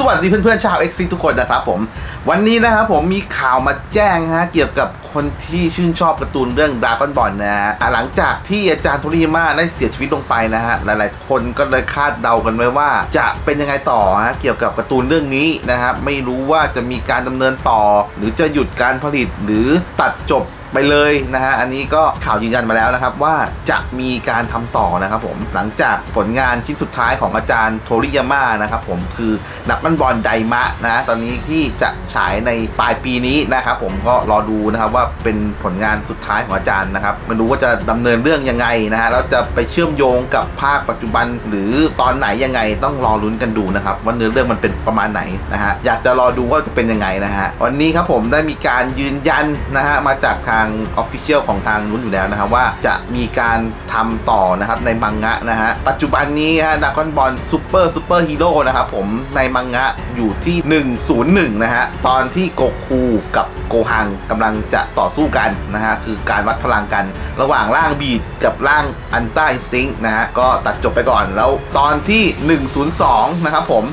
สวัสดีเพื่อนๆชาว x อทุกคนนะครับผม วันนี้นะครับผมมีข่าวมาแจ้งฮะเกี่ยวกับคนที่ชื่นชอบการ์ตูนเรื่องด a ก้อนบอลนะฮะอะหลังจากที่อาจารย์โทริยาม่าได้เสียชีวิตลงไปนะฮะหลายๆ คนก็เลยคาดเดากันไว้ว่า จะเป็นยังไงต่อฮะเกี่ยวกับการ์ตูนเรื่องนี้นะครับไม่รู้ว่าจะมีการดำเนินต่อ หรือจะหยุดการผลิตหรือตัดจบ ไปเลยนะฮะอันนี้ก็ข่าวยืนยันมาแล้วนะครับว่าจะมีการทำต่อนะครับผมหลังจากผลงานชิ้นสุดท้ายของอาจารย์โทริยาม่านะครับผมคือนักบันบอลไดมะนะตอนนี้ที่จะฉายในปลายปีนี้นะครับผมก็รอดูนะครับว่าเป็นผลงานสุดท้ายของอาจารย์นะครับไม่รู้ว่าจะดำเนินเรื่องยังไงนะฮะแล้วจะไปเชื่อมโยงกับภาคปัจจุบัน หรือตอนไหนยังไงต้องรอลุ้นกันดูนะครับว่าเนื้อเรื่องมันเป็นประมาณไหนนะฮะอยากจะรอดูว่าจะเป็นยังไงนะฮะวันนี้ครับผมได้มีการยืนยันนะฮะมาจากทางาง Official ของทางนู้นอยู่แล้วนะครับว่าจะมีการทำต่อนะครับในมังงะนะฮะปัจจุบันนี้ฮะดากอนบอลซูเปอร์ซูเปอร์ฮีโร่นะครับผมในมังงะอยู่ที่ 101 นะฮะตอนที่โกคูกับโกฮังกำลังจะต่อสู้กันนะฮะคือการวัดพลังกัน ระหว่างร่างบีดกับร่างอันต้าอินสติ้งนะฮะก็ตัดจบไปก่อนแล้วตอนที่ 102 นะครับผม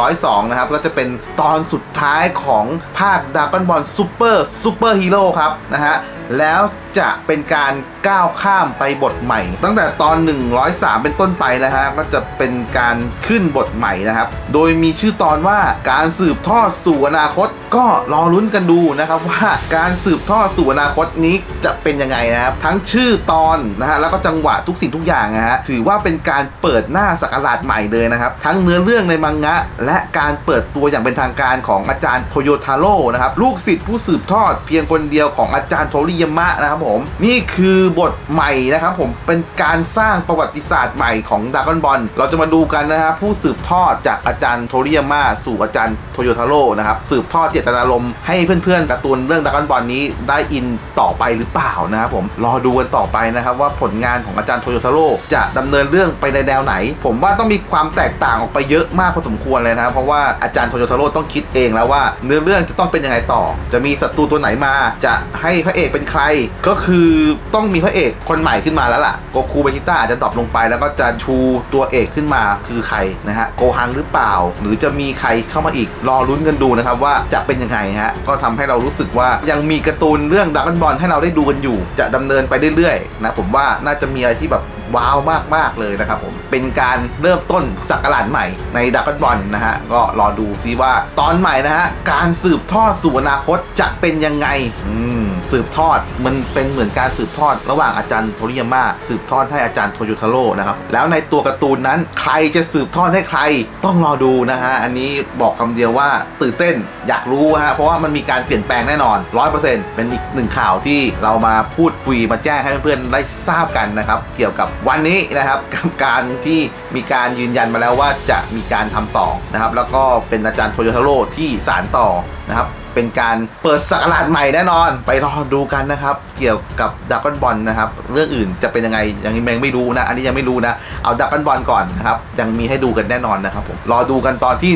102 นะครับก็จะเป็นตอนสุดท้ายของภาคดากอนบอลซูเปอร์ซูเปอร์ฮีโร่ครับนะฮะ แล้ว จะเป็นการก้าวข้ามไปบทใหม่ ตั้งแต่ตอน 103 เป็นต้นไปนะฮะก็จะเป็นการขึ้นบทใหม่นะครับ โดยมีชื่อตอนว่าการสืบทอดสู่อนาคต ก็รอลุ้นกันดูนะครับว่าการสืบทอดสู่อนาคตนี้จะเป็นยังไงนะครับทั้งชื่อตอนนะฮะแล้วก็จังหวะทุกสิ่งทุกอย่างนะฮะถือว่าเป็นการเปิดหน้าสักราชใหม่เลยนะครับทั้งเนื้อเรื่องในมังงะ และการเปิดตัวอย่างเป็นทางการของอาจารย์โทโยทาโร่นะครับลูกศิษย์ผู้สืบทอดเพียงคนเดียวของอาจารย์โทริยามะนะครับผมนี่คือบทใหม่นะครับผมเป็นการสร้างประวัติศาสตร์ใหม่ของดากอนบอลเราจะมาดูกันนะครับผู้สืบทอดจากอาจารย์โทริยามะสู่อาจารย์โทโยทาโร่นะครับสืบทอดเจตนารมณ์ให้เพื่อนๆการ์ตูนเรื่องดากอนบอลนี้ได้อินต่อไปหรือเปล่านะครับผมรอดูกันต่อไปนะครับว่าผลงานของอาจารย์โทโยทาโร่จะดำเนินเรื่องไปในแนวไหน ผมว่าต้องมีความแตกต่างออกไปเยอะมากพอสมควรเลยนะครับเพราะว่าอาจารย์โทโยทาโร่ต้องคิดเองแล้วว่าเนื้อเรื่องจะต้องเป็นยังไงต่อ จะมีศัตรูตัวไหนมา จะให้พระเอกเป็นใครก็็คือต้องมีพระเอกคนใหม่ขึ้นมาแล้วล่ะโกคูเบจิต้าอาจจะดรอปลงไป แล้วก็จะชูตัวเอกขึ้นมาคือใครนะฮะโกฮังหรือเปล่า หรือจะมีใครเข้ามาอีกรอลุ้นกันดูนะครับว่าจะเป็นยังไงฮะก็ทำให้เรารู้สึกว่ายังมีการ์ตูนเรื่องดักบอลให้เราได้ดูกันอยู่ จะดำเนินไปเรื่อยๆนะผมว่าน่าจะมีอะไรที่แบบว้าวมาก ๆ เลยนะครับผม เป็นการเริ่มต้นสักราชใหม่ในดักบอลนะฮะ ก็รอดูซิว่าตอนใหม่นะฮะ การสืบทอดสู่อนาคตจะเป็นยังไง อืม สืบทอดมันเป็นเหมือนการสืบทอด ระหว่างอาจารย์โทริยาม่าสืบทอดให้อาจารย์โทโยทาโร่นะครับแล้วในตัวการ์ตูนนั้นใครจะสืบทอดให้ใครต้องรอดูนะฮะอันนี้บอกคำเดียวว่าตื่นเต้นอยากรู้ฮะเพราะว่ามันมีการเปลี่ยนแปลงแน่นอน 100%เป็นอีกหนึ่งข่าวที่เรามาพูดคุยมาแจ้งให้เพื่อนๆได้ทราบกันนะครับเกี่ยวกับวันนี้นะครับกับการที่มีการยืนยันมาแล้วว่าจะมีการทำต่อนะครับแล้วก็เป็นอาจารย์โทโยทาโร่ที่สารต่อนะครับ เป็นการเปิดสักราชใหม่แน่นอน ไปรอดูกันนะครับ เกี่ยวกับดักกอนบอลนะครับ เรื่องอื่นจะเป็นยังไงยังยังไม่รู้นะ อันนี้ยังไม่รู้นะ เอาดักกอนบอลก่อนนะครับ ยังมีให้ดูกันแน่นอนนะครับผมรอดูกันตอนที่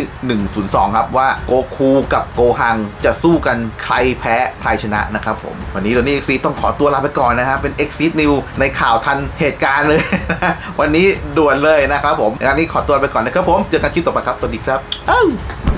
102 ครับว่าโกคูกับโกฮังจะสู้กันใครแพ้ใครชนะนะครับผมวันนี้โดนี่เอ็กซีต้องขอตัวลาไปก่อนนะครับเป็น Exit New ในข่าวทันเหตุการณ์เลย วันนี้ด่วนเลยนะครับผมงานนี้ขอตัวไปก่อนนะครับผมเจอกันคลิปต่อไปครับสวัสดีครับ